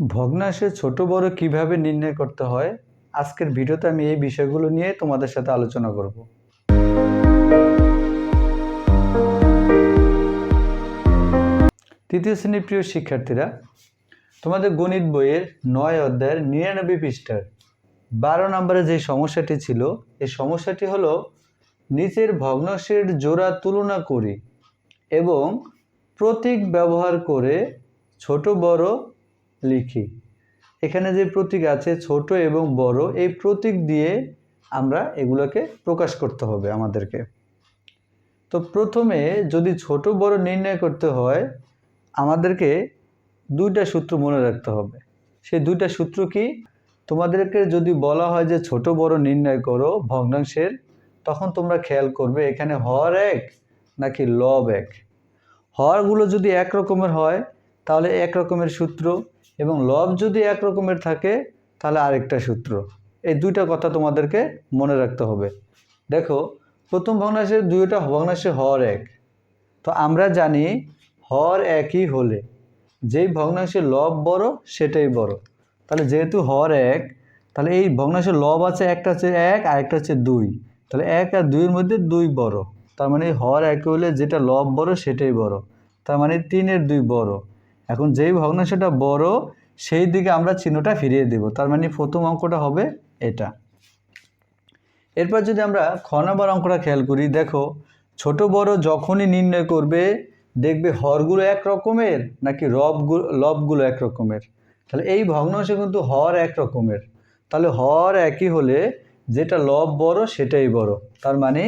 ভগ্নাংশে ছোট বড় কীভাবে নির্ণয় করতে হয়? আজকের ভিডিওতে আমি এই বিষয়গুলো নিয়ে তোমাদের সাথে আলোচনা করব। তৃতীয় শ্রেণির প্রিয় শিক্ষার্থীরা, তোমাদের গণিত বইয়ের নয় অধ্যায়ের নিরানব্বই পৃষ্ঠার বারো নম্বরে যে সমস্যাটি ছিল, এই সমস্যাটি হলো নিচের ভগ্নাংশের জোড়া তুলনা করি এবং প্রতীক ব্যবহার করে ছোট বড় লিখি। এখানে যে প্রতীক আছে, ছোট এবং বড়, এই প্রতীক দিয়ে আমরা এগুলোকে প্রকাশ করতে হবে আমাদেরকে। তো প্রথমে যদি ছোট বড় নির্ণয় করতে হয়, আমাদেরকে দুইটা সূত্র মনে রাখতে হবে। সেই দুইটা সূত্র কি? তোমাদেরকে যদি বলা হয় যে ছোট বড় নির্ণয় করো ভগ্নাংশের, তখন তোমরা খেয়াল করবে এখানে হর এক নাকি লব এক। হরগুলো যদি এক রকমের হয়, তাহলে এক রকমের সূত্র। এবং লব যদি এক রকমের থাকে, তাহলে আরেকটা সূত্র। এই দুইটা কথা তোমাদেরকে মনে রাখতে হবে। দেখো, প্রথম ভগ্নাংশের দুইটা ভগ্নাংশে হর এক। তো আমরা জানি হর একই হলে, যেই ভগ্নাংশের লব বড়, সেটাই বড়। তাহলে যেহেতু হর এক, তাহলে এই ভগ্নাংশের লব আছে, একটা হচ্ছে এক, আর একটা হচ্ছে দুই। তাহলে এক আর দুইয়ের মধ্যে দুই বড়। তার মানে হর এক হলে যেটা লব বড়, সেটাই বড়। তার মানে তিনের দুই বড়। এখন যেই ভগ্নাংশটা বড়, সেই দিকে আমরা চিহ্নটা ফিরিয়ে দেব। তার মানে প্রথম অঙ্কটা হবে এটা। এরপর যদি আমরা খ নম্বর অঙ্কটা খেয়াল করি, দেখো, ছোট বড় যখনই নির্ণয় করবে, দেখবে হরগুলো এক রকমের নাকি রবগুলো লবগুলো এক রকমের? তাহলে এই ভগ্নাংশ কিন্তু হর এক রকমের। তাহলে হর একই হলে যেটা লব বড় সেটাই বড়। তার মানে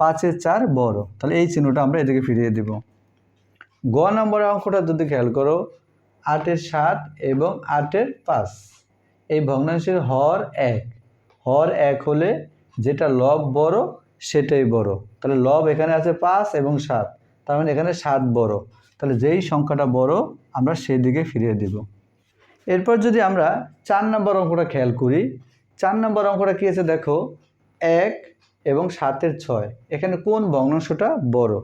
পাঁচের চার বড়। তাহলে এই চিহ্নটা আমরা এদিকে ফিরিয়ে দেব। গ নম্বরের অঙ্কটা যদি খেয়াল করো, আটের সাত এবং আটের পাঁচ। এই ভগ্নাংশের হর এক। হর এক হলে যেটা লব বড়, সেটাই বড়। তাহলে লব এখানে আছে পাঁচ এবং সাত। তার মানে এখানে সাত বড়। তাহলে যেই সংখ্যাটা বড়, আমরা সেই দিকে ফিরিয়ে দিব। এরপর যদি আমরা চার নম্বর অঙ্কটা খেয়াল করি, চার নম্বর অঙ্কটা কী আছে দেখো? এক এবং সাতের ছয়। এখানে কোন ভগ্নাংশটা বড়?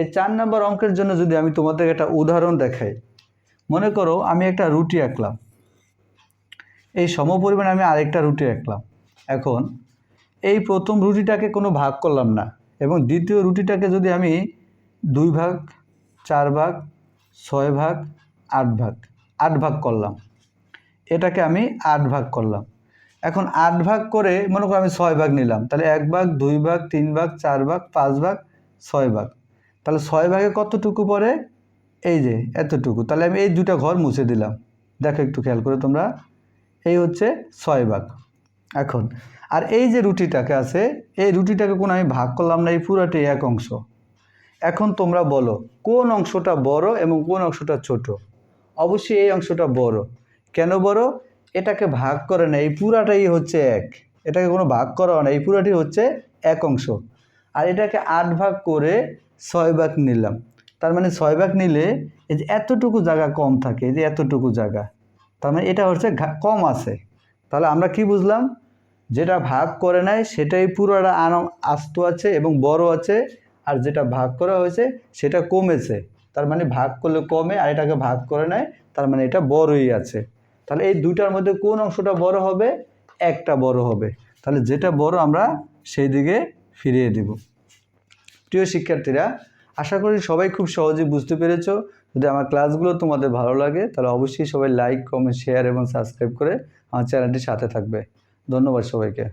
এই চার নম্বর অঙ্কের জন্য যদি আমি তোমাদের একটা উদাহরণ দেখাই, মনে করো আমি একটা রুটি আঁকলাম। এই সমপরিমাণে আমি আরেকটা রুটি আঁকলাম। এখন এই প্রথম রুটিটাকে কোনো ভাগ করলাম না এবং দ্বিতীয় রুটিটাকে যদি আমি দুই ভাগ, চার ভাগ, ছয় ভাগ, আট ভাগ আট ভাগ করলাম, এটাকে আমি আট ভাগ করলাম। এখন আট ভাগ করে মনে করো আমি ছয় ভাগ নিলাম, তাহলে এক ভাগ, দুই ভাগ, তিন ভাগ, চার ভাগ, পাঁচ ভাগ, ছয় ভাগ। তাহলে ছয় ভাগে কতটুকু পড়ে? এই যে, এতটুকু। তাহলে আমি এই দুটা ঘর মুছে দিলাম। দেখো একটু খেয়াল করে তোমরা। এই হচ্ছে ছয় ভাগ। এখন, আর এই যে রুটিটাকে আছে, এই রুটিটাকে কোনো আমি ভাগ করলাম না, এই পুরাটি এক অংশ। এখন তোমরা বলো, কোন অংশটা বড় এবং কোন অংশটা ছোট? অবশ্যই এই অংশটা বড়। কেন বড়? এটাকে ভাগ করে না, এই পুরাটাই হচ্ছে এক। এটাকে কোনো ভাগ করা না, এই পুরাটি হচ্ছে এক অংশ। আর এটাকে আট ভাগ করে ছয় ভাগ নিলাম। তার মানে ছয় ভাগ নিলে এই যে এতটুকু জায়গা কম থাকে, এই যে এতটুকু জায়গা, তার মানে এটা হচ্ছে কম আছে। তাহলে আমরা কি বুঝলাম? যেটা ভাগ করে নেয় সেটাই পুরোটা আন, আস্ত আছে এবং বড় আছে, আর যেটা ভাগ করা হয়েছে সেটা কমেছে। তার মানে ভাগ করলে কমে আর এটাকে ভাগ করে নেয়, তার মানে এটা বড়ই আছে। তাহলে এই দুটার মধ্যে কোন অংশটা বড় হবে? একটা বড় হবে। তাহলে যেটা বড় আমরা সেই দিকে ফিরিয়ে দেব। প্রিয় শিক্ষার্থীরা, আশা করি সবাই খুব সহজে বুঝতে পেরেছ। যদি আমার ক্লাসগুলো তোমাদের ভালো লাগে, তাহলে অবশ্যই সবাই লাইক কমেন্ট শেয়ার এবং সাবস্ক্রাইব করে আমার চ্যানেলটির সাথে থাকবে। ধন্যবাদ সবাইকে।